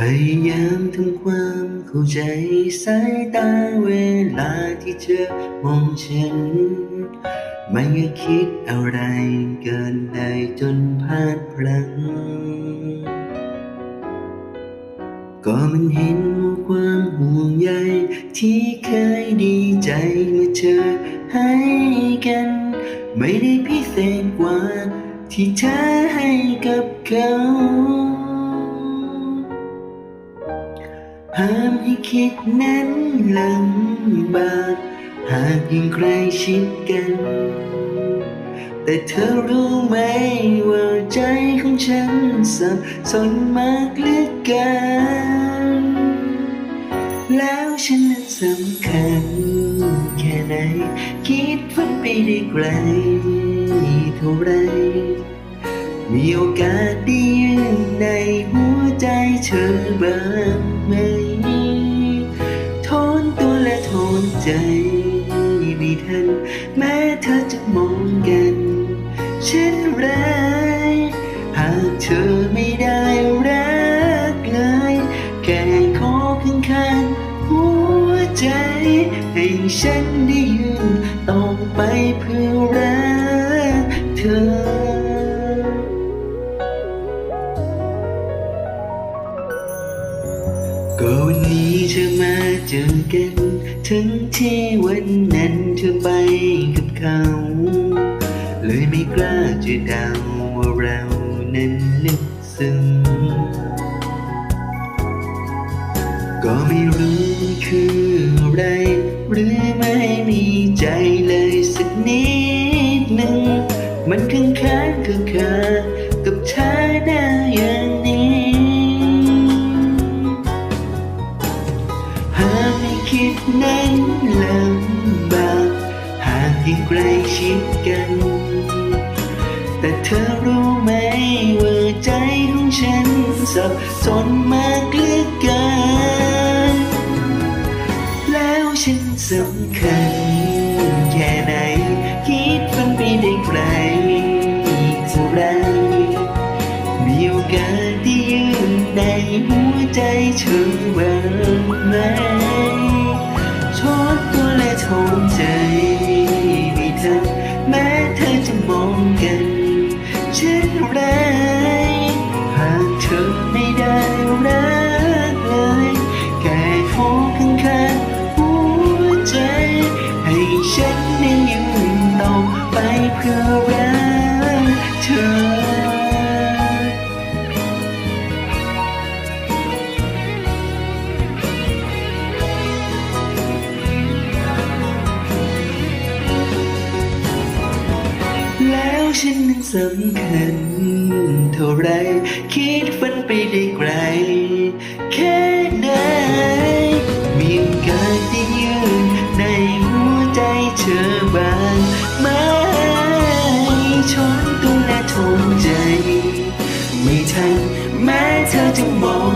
พยายามทำความเข้าใจสายตาเวลาที่เธอมองฉัน ไม่อยากคิดอะไรเกินใดจนพลาดพลั้งก็มันเห็นความห่วงใยที่เคยดีใจเมื่อเธอให้กัน ไม่ได้พิเศษกว่าที่เธอให้กับเขา ห้ามให้คิดนั้นลำบาก หากยิ่งใกลชิดกัน แต่เธอรู้ไหมว่าใจของฉันสับสนมากเหลือเกินแล้วฉันนั้นสำคัญ แค่ไหน คิดฝันไปได้ไกลเท่าไรมีโอกาสได้ยืนในหัวใจเธอบ้างไหม ใจไม่ทัน แม้เธอจะมองกัน เช่นไรหากเธอไม่ได้รักเลย แค่ขอข้างข้างหัวใจ ให้ฉันได้ยืนต่อไปเพื่อรักเธอ เจอกันถึงที่วันนั้นเธอไปกับเขา เลยไม่กล้าจะเดาว่าเรานั้นลึกซึ้งก็ไม่รู้คืออะไร หรือไม่มีใจเลยสักนิดหนึ่ง มันค้างค้างคือ ใกล้ชิดกัน แต่เธอรู้ไหมว่าใจของฉันสับสนมากเหลือเกิน แล้วฉันสำคัญแค่ไหน คิดฝันไปได้ไกลอีกเท่าไรมีโอกาสที่ยืนในหัวใจเธอบ้างไหม เสำคัญเท่าไร คิดฝันไปได้ไกล แค่ไหนมีโอกาสได้ยืนในหัวใจเธอบางไหมชนตัวและทงใจ ไม่ทันแม้เธอจะมองกันเช่นไร